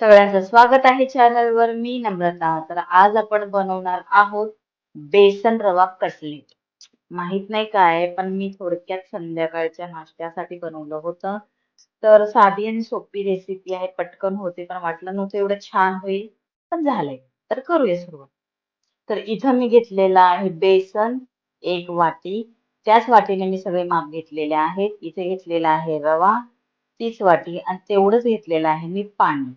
सगळ्यांचं स्वागत आहे चॅनलवर मी नम्रता. तर आज आपण बनवणार आहोत बेसन रवा कटलेट माहीत नाही काय पण मी थोडक्यात संध्याकाळच्या नाश्त्यासाठी बनवलं होतं. तर साधी आणि सोपी रेसिपी आहे. पटकन होते पण वाटलं नव्हतं एवढं छान होईल पण झालंय. तर करूया सुरुवात. तर इथं मी घेतलेलं आहे बेसन एक वाटी. त्याच वाटीने मी सगळे माप घेतलेले आहेत. इथे घेतलेला आहे रवा तीच वाटी आणि तेवढंच घेतलेलं आहे मी पाणी.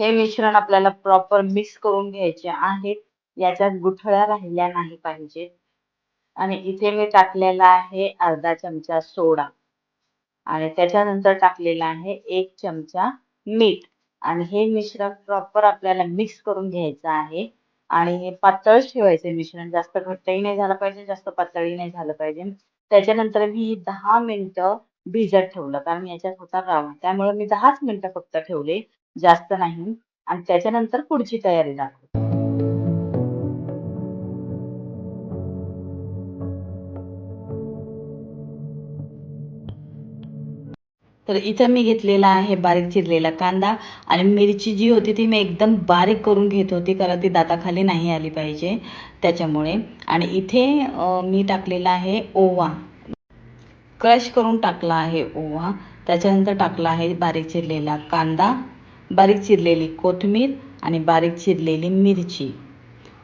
हे मिश्रण आपल्याला प्रॉपर मिक्स करून घ्यायचे आहेत याच्यात गुठळ्या राहिल्या नाही पाहिजे. आणि इथे मी टाकलेला आहे अर्धा चमचा सोडा. आणि त्याच्यानंतर टाकलेला आहे एक चमचा मीठ. आणि हे मिश्रण प्रॉपर आपल्याला मिक्स करून घ्यायचं आहे. आणि हे पातळ ठेवायचं मिश्रण. जास्त घट्टही नाही झालं पाहिजे जास्त पातळही नाही झालं पाहिजे. त्याच्यानंतर मी दहा मिनिटं भिजत ठेवलं. कारण याच्यात होता रवा. त्यामुळे मी दहाच मिनिटं फक्त ठेवले. जास्त नाही. आणि त्याच्यानंतर पुढची तयारी दाखव तर इथं मी घेतलेला आहे बारीक चिरलेला कांदा आणि मिरची जी होती ती मी एकदम बारीक करून घेत होती कारण ती दाताखाली नाही आली पाहिजे त्याच्यामुळे. आणि इथे मी टाकलेला आहे ओवा. क्रश करून टाकला आहे ओवा. त्याच्यानंतर टाकला आहे बारीक चिरलेला कांदा. बारीक चिरलेली कोथिंबीर आणि बारीक चिरलेली मिरची.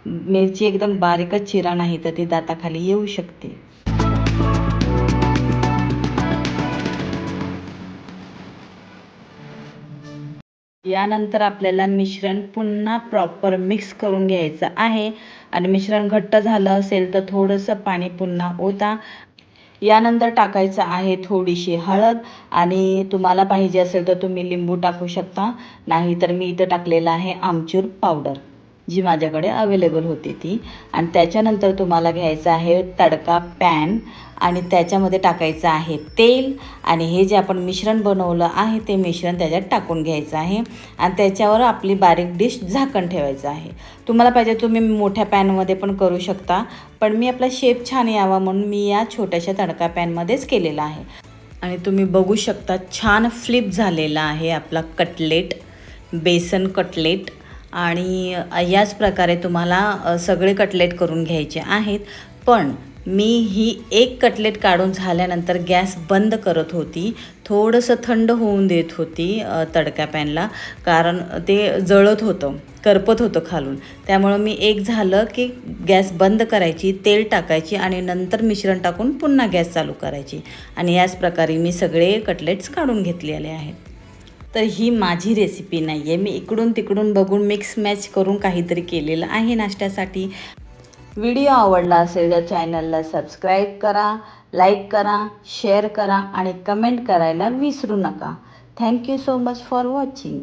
मिरची एकदम बारीकच चिरा नाही तर ती दाताखाली येऊ शकते. यानंतर आपल्याला मिश्रण पुन्हा प्रॉपर मिक्स करून घ्यायचं आहे. आणि मिश्रण घट्ट झालं असेल तर थोडंसं पाणी पुन्हा ओता यानंतर टाकायचं आहे थोडीशी हळद आणि तुम्हाला पाहिजे असेल तर तुम्ही लिंबू टाकू शकता. नाही तर मी इथं टाकलेलं आहे आमचूर पावडर. जी माझ्याकडे अवेलेबल होती ती. आणि त्याच्यानंतर तुम्हाला घ्यायचं आहे तडका पॅन आणि त्याच्यामध्ये टाकायचं आहे तेल. आणि हे जे आपण मिश्रण बनवलं आहे ते मिश्रण त्याच्यात टाकून घ्यायचं आहे. आणि त्याच्यावर आपली बारीक डिश झाकण ठेवायचं आहे. तुम्हाला पाहिजे तुम्ही मोठ्या पॅनमध्ये पण करू शकता. पण मी आपला शेप छान यावा म्हणून मी या छोट्याशा तडका पॅनमध्येच केलेला आहे. आणि तुम्ही बघू शकता छान फ्लिप झालेला आहे आपला कटलेट बेसन कटलेट आणि याच प्रकारे तुम्हाला सगळे कटलेट करून घ्यायचे आहेत. पण मी ही एक कटलेट काढून झाल्यानंतर गॅस बंद करत होती. थोडंसं थंड होऊन देत होती तडक्या पॅनला. कारण ते जळत होतं करपत होतं खालून. त्यामुळं मी एक झालं की गॅस बंद करायची तेल टाकायची आणि नंतर मिश्रण टाकून पुन्हा गॅस चालू करायची. आणि याच प्रकारे मी सगळे कटलेट्स काढून घेतलेले आहेत. तर ही माझी रेसिपी नाही आहे मी इकडून तिकडून बघून मिक्स मॅच करून काहीतरी केलेलं आहे नाश्त्यासाठी. व्हिडिओ आवडला असेल तर चॅनलला सबस्क्राईब करा लाईक करा शेअर करा आणि कमेंट करायला विसरू नका. Thank you so much for watching